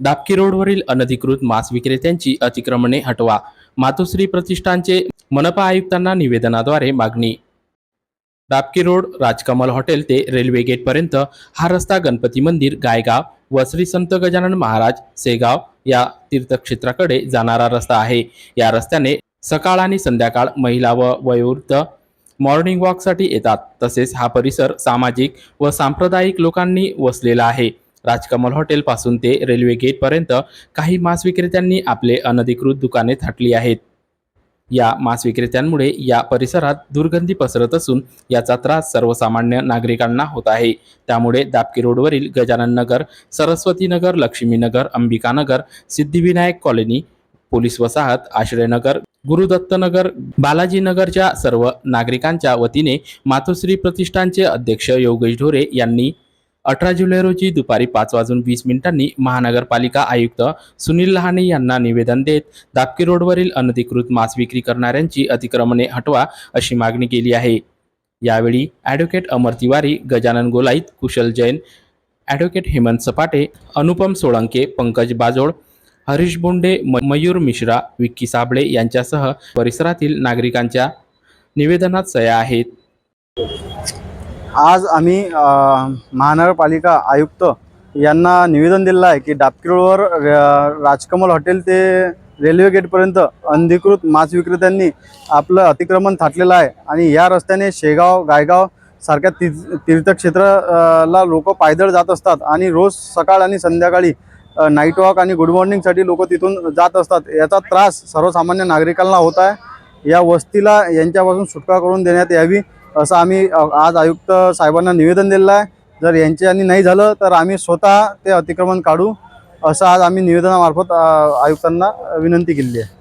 डाबकी रोडवरील अनधिकृत मांस विक्रेत्यांची अतिक्रमणे हटवा. मातोश्री प्रतिष्ठानचे मनपा आयुक्तांना निवेदनाद्वारे मागणी. दापकी रोड राजकमल हॉटेल ते रेल्वे गेटपर्यंत हा रस्ता गणपती मंदिर गायगाव व श्री संत गजानन महाराज सेगाव या तीर्थक्षेत्राकडे जाणारा रस्ता आहे. या रस्त्याने सकाळ आणि संध्याकाळ महिला व वयोवृद्ध मॉर्निंग वॉकसाठी येतात. तसेच हा परिसर सामाजिक व सांप्रदायिक लोकांनी वसलेला आहे. राजकमल हॉटेलपासून ते रेल्वे गेटपर्यंत काही मांस विक्रेत्यांनी आपले अनधिकृत दुकाने थाटली आहेत. या मांस विक्रेत्यांमुळे या परिसरात दुर्गंधी पसरत असून याचा त्रास सर्वसामान्य नागरिकांना होत आहे. त्यामुळे दापकी रोडवरील गजानन नगर सरस्वती नगर लक्ष्मीनगर अंबिकानगर सिद्धिविनायक कॉलनी पोलीस वसाहत आश्रयनगर गुरुदत्तनगर बालाजीनगरच्या सर्व नागरिकांच्या वतीने मातोश्री प्रतिष्ठानचे अध्यक्ष योगेश ढोरे यांनी अठरा जुलै रोजी दुपारी पाच वाजून वीस मिनिटांनी महानगरपालिका आयुक्त सुनील लहाने यांना निवेदन देत दापकी रोडवरील अनधिकृत मांस विक्री करणाऱ्यांची अतिक्रमणे हटवा अशी मागणी केली आहे. यावेळी ॲडव्होकेट अमर तिवारी गजानन गोलाईत कुशल जैन ॲडव्होकेट हेमंत सपाटे अनुपम सोळंके पंकज बाजोळ हरीश बोंडे म- मयूर मिश्रा विक्की साबळे यांच्यासह परिसरातील नागरिकांच्या निवेदनात सह्या आहेत. आज आम्ही महानगरपालिका आयुक्त यांना निवेदन दिलेलं आहे की डाबकी राजकमल हॉटेल ते रेल्वे गेटपर्यंत अनधिकृत मांस विक्रेत्यांनी आपलं अतिक्रमण थाटलेलं आहे आणि या रस्त्याने शेगाव गायगाव सारख्या ती तीर्थक्षेत्राला लोक पायदळ जात असतात आणि रोज सकाळ आणि संध्याकाळी नाईट वॉक आणि गुड मॉर्निंगसाठी लोक तिथून जात असतात. याचा त्रास सर्वसामान्य नागरिकांना होत आहे. या वस्तीला यांच्यापासून सुटका करून देण्यात यावी. असं आम्ही आज आयुक्त साहेबांना निवेदन दिलेलं आहे. जर यांच्यानी नाही झालं तर आम्ही स्वतः ते अतिक्रमण काढू असं आज आम्ही निवेदनामार्फत आयुक्तांना विनंती केलेली आहे.